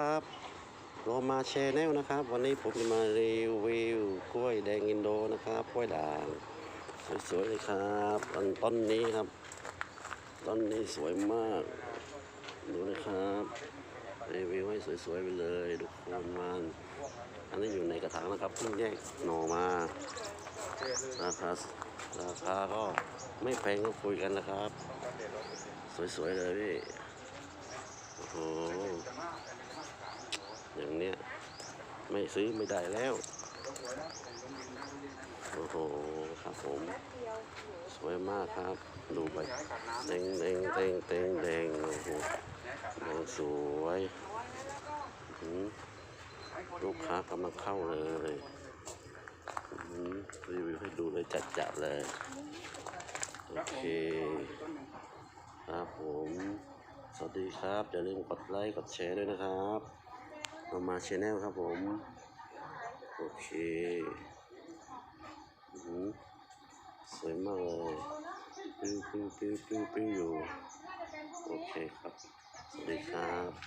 ครับโรมาแชนแนลนะครับ วันนี้ผมจะมารีวิวกล้วยแดงอินโดนะครับกล้วยด่างสวยๆเลยครับต้นต้นนี้ครับ ต้นนี้สวยมาก ดูนะครับ รีวิวให้สวยๆไปเลยทุกคนมันอันนี้อยู่ในกระถางนะครับเพิ่งแยกหน่อมาราคาราคาก็ไม่แพงก็คุยกันนะครับ สวยๆเลยพี่ โอ้โห อย่างเนี้ย ไม่ซื้อไม่ได้แล้ว โอ้โห ครับผม สวยมากครับ ดูไปเต็งเต็งเต็งเต็งแดงโอ้โหแดงสวยลูกค้ากำลังเข้าเลยอื้อหือรีวิวให้ดูเลยจัดๆเลย โอเค ครับผม สวัสดีครับ อย่าลืมกดไลค์ กดแชร์ด้วยนะครับ มาชแนลครับผม โอเคอื้อหือสวยมากเลยปิ้วปิ้วปิ้วปิ้วปิ้วอยู่ โอเคครับ สวัสดีครับ